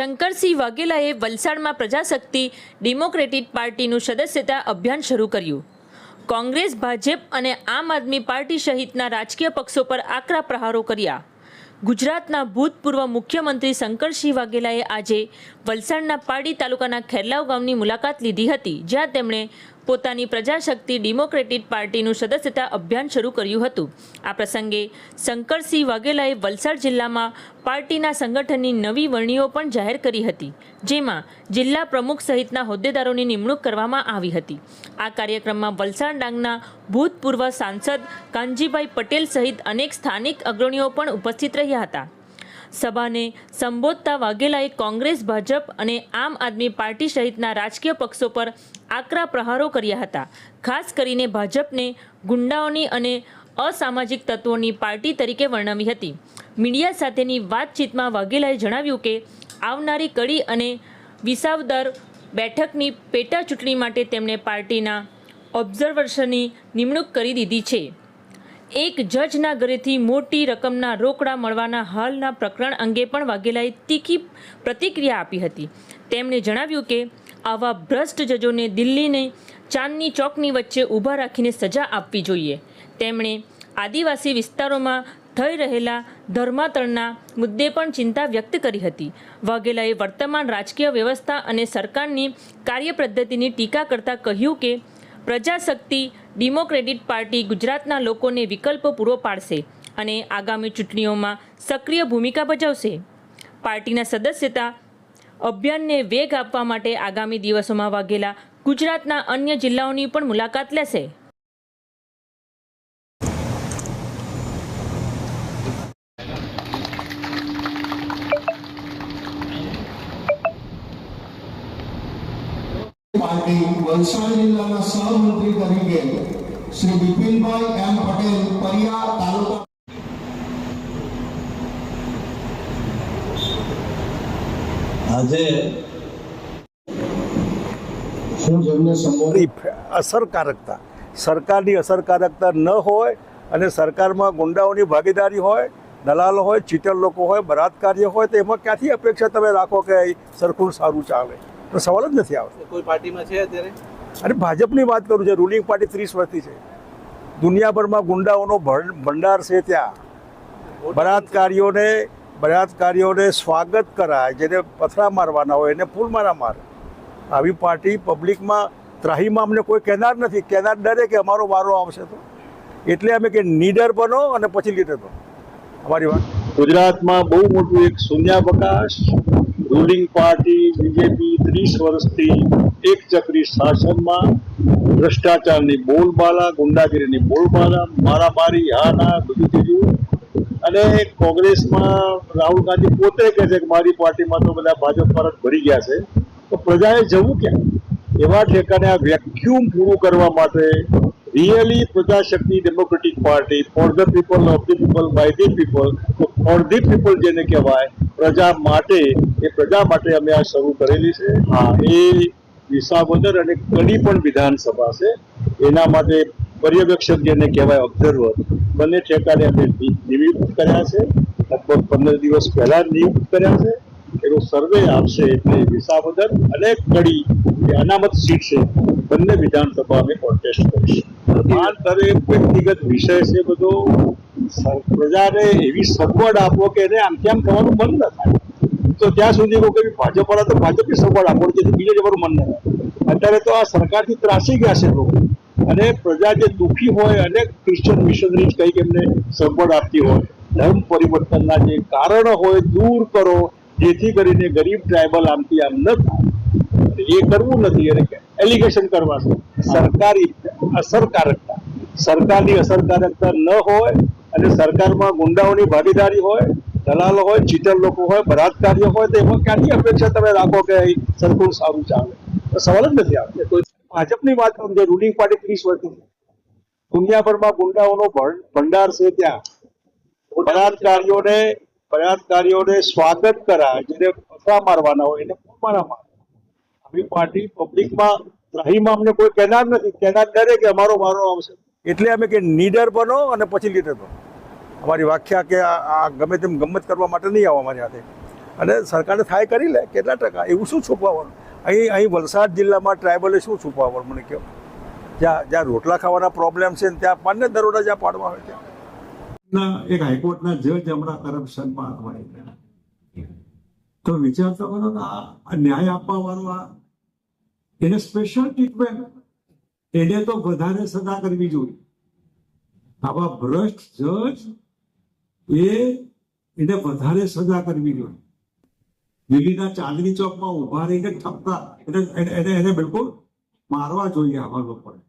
શંકરસિંહ વાઘેલાએ વલસાડમાં પ્રજાશક્તિ ડેમોક્રેટિક પાર્ટીનું સદસ્યતા અભિયાન શરૂ કર્યું. કોંગ્રેસ, ભાજપ અને આમ આદમી પાર્ટી સહિતના રાજકીય પક્ષો પર આકરા પ્રહારો કર્યા. ગુજરાતના ભૂતપૂર્વ મુખ્યમંત્રી શંકરસિંહ વાઘેલાએ આજે વલસાડના પાડી તાલુકાના ખેરલાવ ગામની મુલાકાત લીધી હતી, જ્યાં તેમણે પોતાની પ્રજાશક્તિ ડેમોક્રેટિક પાર્ટીનું સદસ્યતા અભિયાન શરૂ કર્યું હતું. આ પ્રસંગે શંકરસિંહ વાઘેલાએ વલસાડ જિલ્લામાં પાર્ટીના સંગઠનની નવી વરણીઓ પણ જાહેર કરી હતી, જેમાં જિલ્લા પ્રમુખ સહિતના હોદ્દેદારોની નિમણૂક કરવામાં આવી હતી. આ કાર્યક્રમમાં વલસાડ ડાંગના ભૂતપૂર્વ સાંસદ કાનજીભાઈ પટેલ સહિત અનેક સ્થાનિક અગ્રણીઓ પણ ઉપસ્થિત રહ્યા હતા. સભાને સંબોધતા વાઘેલાએ કોંગ્રેસ, ભાજપ અને આમ આદમી પાર્ટી સહિતના રાજકીય પક્ષો પર આકરા પ્રહારો કર્યા હતા. ખાસ કરીને ભાજપને ગુંડાઓની અને અસામાજિક તત્વોની પાર્ટી તરીકે વર્ણવી હતી. મીડિયા સાથેની વાતચીતમાં વાઘેલાએ જણાવ્યું કે, આવનારી કડી અને વિસાવદર બેઠકની પેટા ચૂંટણી માટે તેમણે પાર્ટીના ઓબ્ઝર્વર્સની નિમણૂક કરી દીધી છે. એક જજના ઘરેથી મોટી રકમના રોકડા મળવાના હાલના પ્રકરણ અંગે પણ વાઘેલાએ તીખી પ્રતિક્રિયા આપી હતી. તેમણે જણાવ્યું કે, આવા ભ્રષ્ટ જજોને દિલ્હીને ચાંદની ચોકની વચ્ચે ઊભા રાખીને સજા આપવી જોઈએ. તેમણે આદિવાસી વિસ્તારોમાં થઈ રહેલા ધર્માંતરણના મુદ્દે પણ ચિંતા વ્યક્ત કરી હતી. વાઘેલાએ વર્તમાન રાજકીય વ્યવસ્થા અને સરકારની કાર્યપદ્ધતિની ટીકા કરતાં કહ્યું કે, પ્રજાશક્તિ ડેમોક્રેટિક પાર્ટી ગુજરાતના લોકોને વિકલ્પો પૂરો પાડશે અને આગામી ચૂંટણીઓમાં સક્રિય ભૂમિકા ભજવશે. પાર્ટીના સદસ્યતા, અભિયાનને વેગ આપવા માટે આગામી દિવસોમાં વાઘેલા ગુજરાતના અન્ય જિલ્લાઓની પણ મુલાકાત લેશે. પાર્ટી વલસાડ જિલ્લાના સહમંત્રી તરીકે શ્રી બિપિનભાઈ એમ પટેલ પરિયા તાલુકા આજે હું જેમને સંબોધિત અસરકારકતા. સરકારની અસરકારકતા ન હોય અને સરકારમાં ગુંડાઓની ભાગીદારી હોય દલાલો હોય ચીટર લોકો હોય બળાત્કાર્ય હોય તો એમાં ક્યાંથી અપેક્ષા તમે રાખો કે સરખું સારું ચાલે? સવાલ જ નથી આવતો. કોઈ પાર્ટીમાં છે અત્યારે? અને ભાજપની વાત કરું છે રૂલિંગ પાર્ટી ત્રીસ વર્ષથી છે. દુનિયાભરમાં ગુંડાઓનો ભંડાર છે ત્યાં. બળાત્કારીઓને બળાત્કારીઓને સ્વાગત કરાય જેને પથરા મારવાના હોય એને ફૂલ મારા મારે. આવી પાર્ટી પબ્લિકમાં ત્રાહીમાં અમને કોઈ કહેનાર નથી. કહેનાર ડરે કે અમારો વારો આવશે તો. એટલે અમે કે નીડર બનો અને પછી લીડર બનો. અમારી વાત. ગુજરાતમાં બહુ મોટું એક શૂન્યાવકાશ રૂલિંગ પાર્ટી બીજેપી ત્રીસ વર્ષથી એક ચક્રી શાસનમાં ભ્રષ્ટાચારની બોલબાલા, ગુંડાગીરીની બોલબાલા, મારામારી, હા, ના, બધું બીજું અને કોંગ્રેસમાં રાહુલ ગાંધી પોતે કહે છે કે મારી પાર્ટીમાં તો બધા ભાજપ પર ભરી ગયા છે. તો પ્રજાએ જવું ક્યાં? એવા ઠેકાને આ વેક્યુમ પૂરું કરવા માટે really Prajashakti democratic party for the people of the people by the people for the people જેને કહેવાય, પ્રજા માટે એ પ્રજા માટે અમે આ શરૂ કરેલી છે. હા. એ વિસાવદર અને કડી પણ વિધાનસભા છે. એના માટે પર્યવેક્ષક જેને કહેવાય ઓબ્ઝર્વર બંને ઠેકાને અમે નિયુક્ત કર્યા છે. લગભગ પંદર દિવસ પહેલા નિયુક્ત કર્યા છે. એનો સર્વે આપશે એટલે વિસાવદર અને કડી જે અનામત સીટ છે. બંને વિધાનસભા અમે કોન્ટેસ્ટ કરીશું. આ દરેક વ્યક્તિગત વિષય છે બધો. પ્રજાને એવી સગવડ આપો કે એને આમ તેમ થવાનું બંધ ન થાય. તો ત્યાં સુધી કહું કે ભાજપ વાળા તો ભાજપની સગવડ આપો જેથી બીજે જવાનું મન ન થાય અત્યારે તો આ સરકારથી ત્રાસી ગયા છે લોકો. અને પ્રજા જે દુઃખી હોય અને ક્રિશ્ચન મિશનરીઝ કંઈક એમને સગવડ આપતી હોય, ધર્મ પરિવર્તનના જે કારણો હોય દૂર કરો, જેથી કરીને ગરીબ ટ્રાઇબલ આમથી આમ ન થાય. એ કરવું નથી અને એલિગેશન કરવા સરકારી અસરકારકતા. સરકારની અસરકારકતા ન હોય અને સરકારમાં ગુંડાઓની ભાગીદારી હોય દલાલો હોય ચીટર લોકો હોય બળાત્કારીઓ હોય, તો એમાં ક્યાંથી અપેક્ષા તમે રાખો કે સરખું સારું ચાલે? તો સવાલ જ નથી આવતો. ભાજપની વાત કરું, જે રૂલિંગ પાર્ટી ત્રીસ વર્ષની દુનિયાભરમાં ગુંડાઓનો ભંડાર છે ત્યાં. બળાત્કારીઓને બળાત્કારીઓને સ્વાગત કરાય, જેને પથરા મારવાના હોય, એને મારા મારે. આવી પાર્ટી પબ્લિકમાં ત્રાહીમાં અમને કોઈ કહેનાર નથી. કહેનાર ડરે કે અમારો મારો આવશે. એટલે અમે કે નીડર બનો અને પછી લીડર બનો. અમારી વ્યાખ્યા કે આ ગમે તેમ ગમત કરવા માટે નહીં આવવા અમારી સાથે અને સરકારને થાય કરી લે, કેટલા ટકા? એવું શું છુપાવવાનું? અહીં અહીં વલસાડ જિલ્લામાં ટ્રાઇબલે શું છુપાવવાનું મને કહો? જ્યાં જ્યાં રોટલા ખાવાના પ્રોબ્લેમ છે ત્યાં પાનને દરોડા જ્યાં પાડવા હોય ત્યાં. એક હાઈકોર્ટના જજ હમણાં કરપ્શનમાં અટવાઈ ગયા. તો વિચાર તો કરો આ આ ન્યાય આપવા વાળો આ એને સ્પેશિયલ ટ્રીટમેન્ટ એને તો વધારે સજા કરવી જોઈએ. આવા ભ્રષ્ટ જજ એ એને વધારે સજા કરવી જોઈએ. દિલ્હીના ચાંદની ચોકમાં ઊભા રહીને એને એને એને બિલકુલ મારવા જોઈએ આવા લોકોને